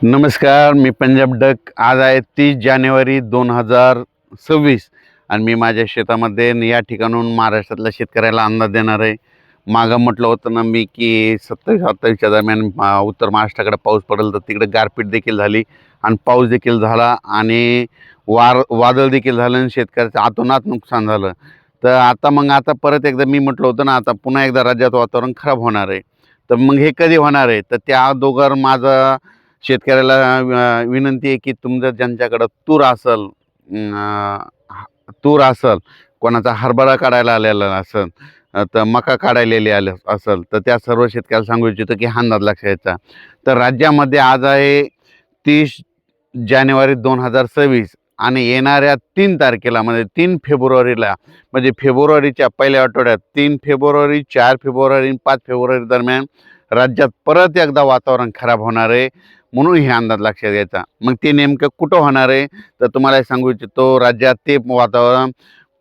नमस्कार मी पंजाब डक. आज आहे तीस जानेवारी दोन हजार सव्वीस आणि मी माझ्या शेतामध्ये या ठिकाणून महाराष्ट्रातल्या शेतकऱ्याला अंदाज देणार आहे. मागं म्हटलं होतं ना मी की सत्तावीस अठ्ठावीसच्या दरम्यान उत्तर महाराष्ट्राकडे पाऊस पडेल तर तिकडे गारपीट देखील झाली आणि पाऊस देखील झाला आणि वार वादळ देखील झालं आणि शेतकऱ्याचं आतोनात नुकसान झालं. तर आता मग आता परत एकदा मी म्हटलं होतं ना आता पुन्हा एकदा राज्यात वातावरण खराब होणार आहे. तर मग हे कधी होणार आहे? तर त्या अगोदर माझं शेतकऱ्याला विनंती आहे की तुमचं ज्यांच्याकडं तूर असल तूर असल कोणाचा हरभरा काढायला आलेला असेल तर मका काढायलेली आले असेल तर त्या सर्व शेतकऱ्याला सांगू इच्छितो की हा अंदाज लक्षात यायचा तर राज्यामध्ये आज आहे तीस जानेवारी दोन हजार सव्वीस आणि येणाऱ्या तीन तारखेला म्हणजे तीन फेब्रुवारीला म्हणजे फेब्रुवारीच्या पहिल्या आठवड्यात तीन फेब्रुवारी चार फेब्रुवारी आणि पाच फेब्रुवारी दरम्यान राज्यात परत एकदा वातावरण खराब होणार आहे. म्हणून हे अंदाज लक्षात घ्यायचा. मग ते नेमकं कुठं होणार आहे? तर तुम्हाला सांगू इच्छितो राज्यात ते वातावरण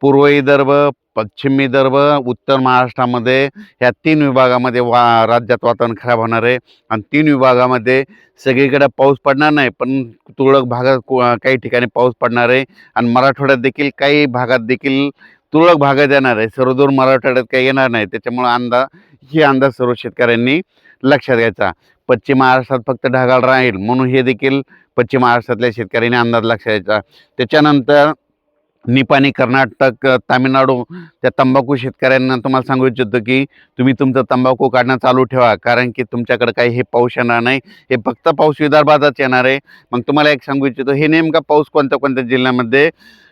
पूर्व विदर्भ पश्चिम विदर्भ उत्तर महाराष्ट्रामध्ये ह्या तीन विभागामध्ये वा राज्यात वातावरण खराब होणार आहे. आणि तीन विभागामध्ये सगळीकडे पाऊस पडणार नाही पण तुरळक भागात काही ठिकाणी पाऊस पडणार आहे. आणि मराठवाड्यात देखील काही भागात देखील तुरळक भागात येणार आहे. सर्वदूर मराठवाड्यात काही येणार नाही. त्याच्यामुळं अंदाज ही अंदाज सर्व शेतकऱ्यांनी लक्षात घ्यायचा. पश्चिम महाराष्ट्रात फक्त ढगाळ राहील. म्हणून हे देखील पश्चिम महाराष्ट्रातल्या शेतकऱ्यांनी अंदाज लक्षायचा त्याच्यानंतर निपाणी कर्नाटक तामिळनाडू त्या तंबाखू शेतकऱ्यांना तुम्हाला सांगू इच्छितो की तुम्ही तुमचं तंबाखू काढणं चालू ठेवा. कारण की तुमच्याकडे काही हे पाऊस येणार नाही. हे फक्त पाऊस विदर्भातच येणार आहे. मग तुम्हाला एक सांगू इच्छितो हे नेमका पाऊस कोणत्या कोणत्या जिल्ह्यामध्ये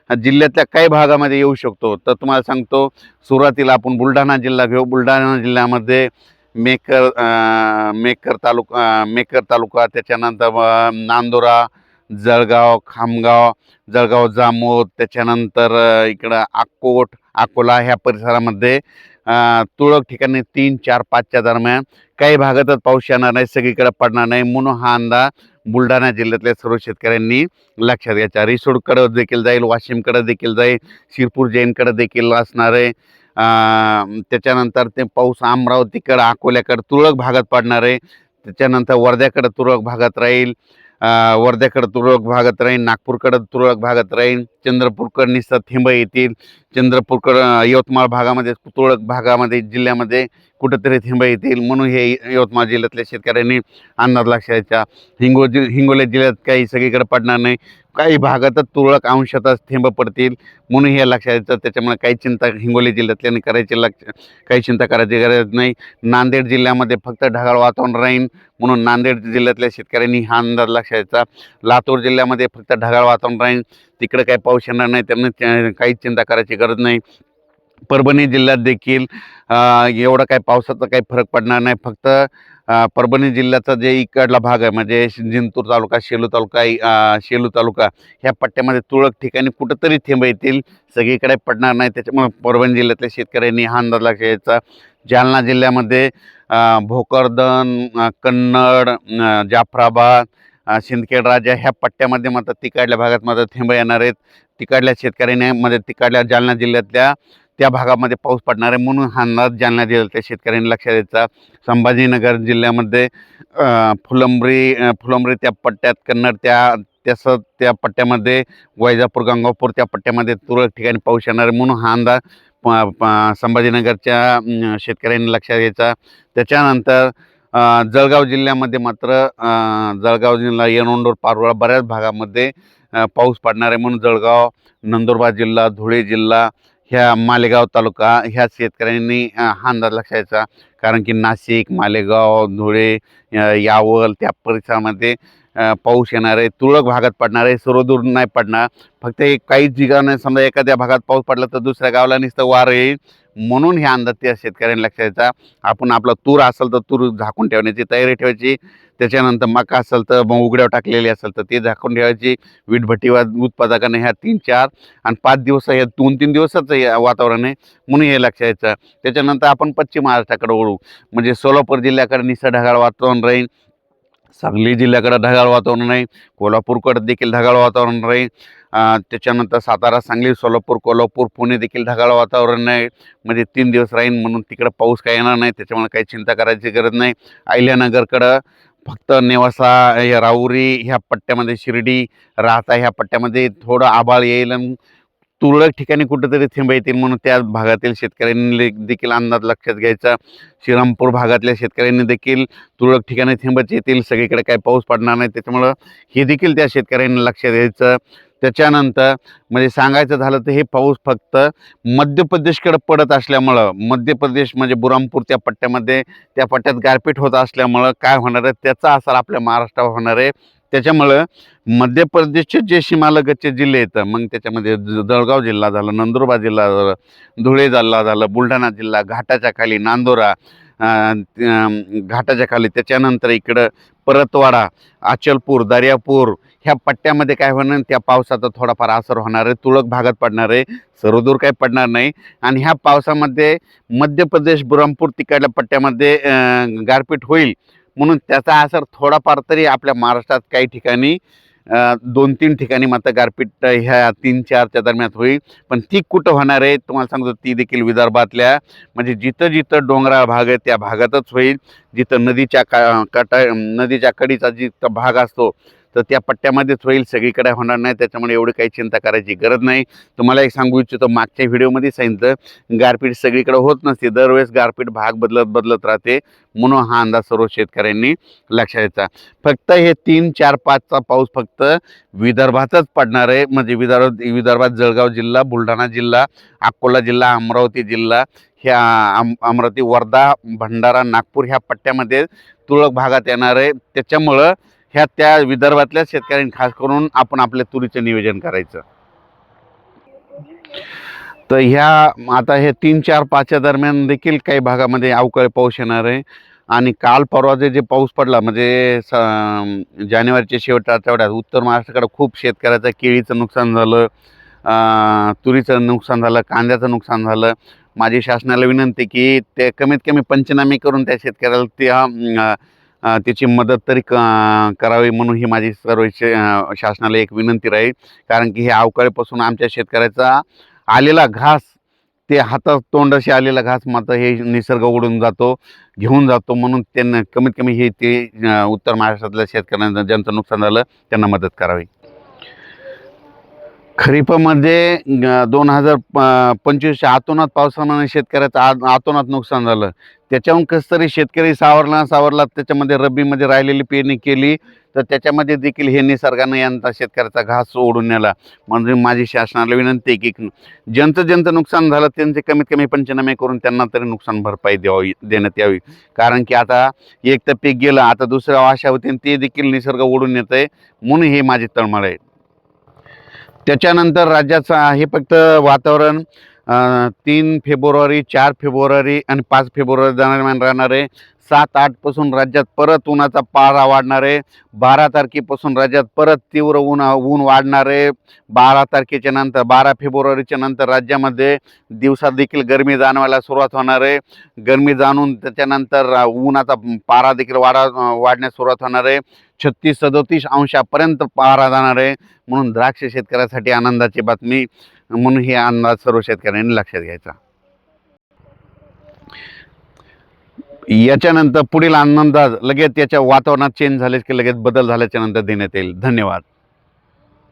जिल्ह्यातल्या काही भागामध्ये येऊ शकतो? तर तुम्हाला सांगतो सुरुवातीला आपण बुलढाणा जिल्हा घेऊ. बुलढाणा जिल्ह्यामध्ये मेकर मेकर तालुका मेकर तालुका त्याच्यानंतर नांदोरा नांदुरा जळगाव खामगाव जळगाव जामोद त्याच्यानंतर इकडं आकोट अकोला ह्या परिसरामध्ये तुळक तुरळक ठिकाणी तीन चार पाचच्या दरम्यान काही भागातच पाऊस येणार नाही सगळीकडे पडणार नाही. म्हणून हा अंदाज बुलढाणा जिल्ह्यातल्या सर्व शेतकऱ्यांनी लक्षात घ्यायचा. रिसोडकडं देखील जाईल वाशिमकडं देखील जाईल शिरपूर जैनकडं देखील असणार आहे. त्याच्यानंतर ते पाऊस अमरावतीकडं अकोल्याकडं तुरळक भागात पडणार आहे. त्याच्यानंतर वर्ध्याकडं तुरळक भागात राहील. वर्ध्याकडं तुरळक भागात राहील. नागपूरकडं तुरळक भागात राहील. चंद्रपूरकर निस्ता थेंब येतील. चंद्रपूरकर यवतमाळ भागामध्ये तुरळक भागामध्ये जिल्ह्यामध्ये कुठंतरी थेंब येतील. म्हणून हे यवतमाळ जिल्ह्यातल्या शेतकऱ्यांनी अंदाज लक्षात हिंगो जि हिंगोली जिल्ह्यात काही सगळीकडे पडणार नाही. काही भागातच तुरळक अंशातच थेंब पडतील. म्हणून हे लक्षात यायचं त्याच्यामुळे काही चिंता हिंगोली जिल्ह्यातल्याने करायची लक्ष काही चिंता करायची गरज नाही. नांदेड जिल्ह्यामध्ये फक्त ढगाळ वातावरण राहील म्हणून नांदेड जिल्ह्यातल्या शेतकऱ्यांनी हा अंदाज लक्षात लातूर जिल्ह्यामध्ये फक्त ढगाळ वातावरण राहील तिकडे काही पाऊस येणार नाही त्यामुळे काहीच चिंता करायची गरज नाही. परभणी जिल्ह्यात देखील एवढं एवढा काही पावसाचा काही फरक पडणार नाही. फक्त परभणी जिल्ह्याचा जे इकडला भाग आहे म्हणजे जिंतूर तालुका शेलू तालुका शेलू तालुका ह्या पट्ट्यामध्ये तुरळक ठिकाणी कुठंतरी थेंब येतील. सगळीकडे पडणार नाही. त्याच्यामुळे परभणी जिल्ह्यातल्या शेतकऱ्यांनी हा अंदाज लक्षात जालना जिल्ह्यामध्ये भोकरदन कन्नड जाफराबाद सिंदखेड राजा ह्या पट्ट्यामध्ये मात्र तिकडल्या भागात मात्र थेंब येणार आहेत. तिकडल्या शेतकऱ्यांनी मध्ये तिकडल्या जालना जिल्ह्यातल्या त्या भागामध्ये पाऊस पडणार आहे म्हणून हा अंदाज जालना जिल्ह्यातल्या शेतकऱ्यांनी लक्षात द्यायचा संभाजीनगर जिल्ह्यामध्ये फुलंबरी फुलंबरी त्या पट्ट्यात कन्नड त्या तसं त्या पट्ट्यामध्ये वैजापूर गंगापूर त्या पट्ट्यामध्ये तुरळक ठिकाणी पाऊस येणार आहे म्हणून हा अंदाज प- संभाजीनगरच्या शेतकऱ्यांनी लक्षात घ्यायचा. त्याच्यानंतर जळगाव जिल्ह्यामध्ये मात्र जळगाव जिल्हा येणोंडोर पारोळा बऱ्याच भागामध्ये पाऊस पडणार आहे म्हणून जळगाव नंदुरबार जिल्हा धुळे जिल्हा ह्या मालेगाव तालुका ह्या शेतकऱ्यांनी हा अंदाज लक्षायचा. कारण की नाशिक मालेगाव धुळे यावल त्या परिसरामध्ये पाऊस येणार आहे तुरळक भागात पडणार आहे सर्वदूर नाही पडणार. फक्त एक काहीच ठिकाणी समजा एखाद्या भागात पाऊस पडला तर दुसऱ्या गावाला नुसतं वार येईल. म्हणून हे अंदाज त्या शेतकऱ्यांनी लक्षात घ्यायचा. आपण आपला तूर असेल तर तूर झाकून ठेवण्याची तयारी ठेवायची. त्याच्यानंतर मका असेल तर मग उघड्यावर टाकलेली असेल तर ते झाकून ठेवायची. वीटभट्टी उत्पादकाने ह्या तीन चार आणि पाच दिवस हे दोन तीन दिवसाचं हे वातावरण आहे. म्हणून हे लक्षात यायचं त्याच्यानंतर आपण पश्चिम महाराष्ट्राकडे ओळू म्हणजे सोलापूर जिल्ह्याकडे निसर्ढगाळ ढगाळ वातावरण राहील. सांगली जिल्ह्याकडे ढगाळ वातावरण आहे कोल्हापूरकडे देखील ढगाळ वातावरण राहील त्याच्यानंतर सातारा सांगली सोलापूर कोल्हापूर पुणे देखील ढगाळ वातावरण आहे म्हणजे तीन दिवस राहील म्हणून तिकडं पाऊस काही येणार नाही त्याच्यामुळे काही चिंता करायची गरज नाही. अहिल्यानगरकडं फक्त नेवासा या राऊरी ह्या पट्ट्यामध्ये शिर्डी राहता ह्या पट्ट्यामध्ये थोडं आभाळ येईल आणि तुरळक ठिकाणी कुठेतरी थेंब येतील म्हणून त्या भागातील शेतकऱ्यांनी ले- देखील अंदाज लक्षात घ्यायचा. श्रीरामपूर भागातल्या शेतकऱ्यांनी देखील तुरळक ठिकाणी थेंबच येतील. सगळीकडे काही पाऊस पडणार नाही. त्याच्यामुळं हे देखील त्या शेतकऱ्यांनी लक्षात घ्यायचं. त्याच्यानंतर म्हणजे सांगायचं झालं तर हे पाऊस फक्त मध्य प्रदेशकडे पडत असल्यामुळं मध्य प्रदेश म्हणजे बुरामपूर त्या पट्ट्यामध्ये त्या पट्ट्यात गारपीट होत असल्यामुळं काय होणार आहे? त्याचा असर आपल्या महाराष्ट्रावर होणार आहे. त्याच्यामुळं मध्य प्रदेशचे जे सीमालगतचे जिल्हे येतं मग त्याच्यामध्ये जळगाव जिल्हा झाला नंदुरबार जिल्हा झाला धुळे जिल्हा झालं बुलढाणा जिल्हा घाटाच्या खाली नांदोरा घाटाच्या खाली त्याच्यानंतर इकडं परतवाडा अचलपूर दर्यापूर ह्या पट्ट्यामध्ये काय होणार त्या पावसाचा थोडाफार असर होणार आहे तुळक भागात पडणार आहे सर्वदूर काही पडणार नाही आणि ह्या पावसामध्ये मध्य प्रदेश बुरमपूर तिकडल्या पट्ट्यामध्ये गारपीट होईल. म्हणून त्याचा असर थोडाफार तरी आपल्या महाराष्ट्रात काही ठिकाणी दोन तीन ठिकाणी मात्र गारपीट ह्या तीन चारच्या दरम्यान होईल. पण ती कुठं होणार आहे तुम्हाला सांगतो ती देखील विदर्भातल्या म्हणजे जिथं जिथं डोंगराळ भाग आहे त्या भागातच होईल. जिथं नदीच्या का काटा नदीच्या कडीचा जिथं भाग असतो तर त्या पट्ट्यामध्येच होईल सगळीकडे होणार नाही त्याच्यामुळे एवढी काही चिंता करायची गरज नाही. तुम्हाला एक सांगू इच्छितो मागच्या व्हिडिओमध्ये सांगितलं गारपीट सगळीकडे होत नसते दरवेळेस गारपीट भाग बदलत बदलत राहते म्हणून हा अंदाज सर्व शेतकऱ्यांनी लक्षात यायचा फक्त हे तीन चार पाचचा पाऊस फक्त विदर्भातच पडणार आहे. म्हणजे विदर्भ विदर्भात जळगाव जिल्हा बुलढाणा जिल्हा अकोला जिल्हा अमरावती जिल्हा ह्या अम अमरावती वर्धा भंडारा नागपूर ह्या पट्ट्यामध्ये तुरळक भागात येणार आहे. त्याच्यामुळं ह्या त्या विदर्भातल्या शेतकऱ्यांनी खास करून आपण आपल्या तुरीचं नियोजन करायचं. तर ह्या आता हे तीन चार पाचच्या दरम्यान देखील काही भागामध्ये अवकाळी पाऊस येणार आहे. आणि काल परवाचे जे पाऊस पडला म्हणजे स जानेवारीच्या शेवट आठवड्यात उत्तर महाराष्ट्राकडे खूप शेतकऱ्याचं केळीचं नुकसान झालं तुरीचं नुकसान झालं कांद्याचं नुकसान झालं. माझी शासनाला विनंती की ते कमीत कमी पंचनामे करून त्या शेतकऱ्याला त्या त्याची मदत तरी क करावी म्हणून ही माझी सर्व शासनाला एक विनंती राहील. कारण की हे अवकाळीपासून आमच्या शेतकऱ्याचा आलेला घास ते हातात तोंडाशी आलेला घास मात्र हे निसर्ग उडून जातो घेऊन जातो म्हणून त्यांना कमीत कमी हे ते उत्तर महाराष्ट्रातल्या शेतकऱ्यांना ज्यांचं नुकसान झालं त्यांना मदत करावी. खरीपामध्ये दोन हजार पंचवीसच्या आतोनात पावसामुळे शेतकऱ्याचं आ आतोनात नुकसान झालं. त्याच्याहून कसं तरी शेतकरी सावरला सावरला त्याच्यामध्ये रब्बीमध्ये राहिलेली पेरणी केली तर त्याच्यामध्ये देखील हे निसर्गानं यांचा शेतकऱ्याचा घास ओढून नेला. म्हणजे माझी शासनाला विनंती आहे की ज्यांचं ज्यांचं नुकसान झालं त्यांचे कमीत कमी पंचनामे करून त्यांना तरी नुकसान भरपाई द्यावी देण्यात यावी. कारण की आता एक तर पीक गेलं आता दुसरं आशा होती आणि ते देखील निसर्ग ओढून येत आहे म्हणून हे माझी तळमळ आहे. त्याच्यानंतर राज्याचं हे फक्त वातावरण तीन फेब्रुवारी चार फेब्रुवारी आणि पाच फेब्रुवारी दरम्यान राहणार आहे सात आठपासून राज्यात परत उन्हाचा पारा वाढणार आहे. बारा तारखेपासून राज्यात परत तीव्र ऊन ऊन वाढणार आहे. बारा तारखेच्या नंतर बारा फेब्रुवारीच्या नंतर राज्यामध्ये दिवसात देखील गरमी जाणवायला सुरुवात होणार आहे. गरमी जाणून त्याच्यानंतर उन्हाचा पारा देखील वाढा वाढण्यास सुरुवात होणार आहे. छत्तीस सदोतीस अंशापर्यंत पारा जाणार आहे. म्हणून द्राक्ष शेतकऱ्यासाठी आनंदाची बातमी म्हणून हे अंदाज सर्व शेतकऱ्यांनी लक्षात घ्यायचा. याच्यानंतर पुढील अंदाज लगेच याच्या वातावरणात चेंज झाले की लगेच बदल झाल्याच्यानंतर देण्यात येईल. धन्यवाद.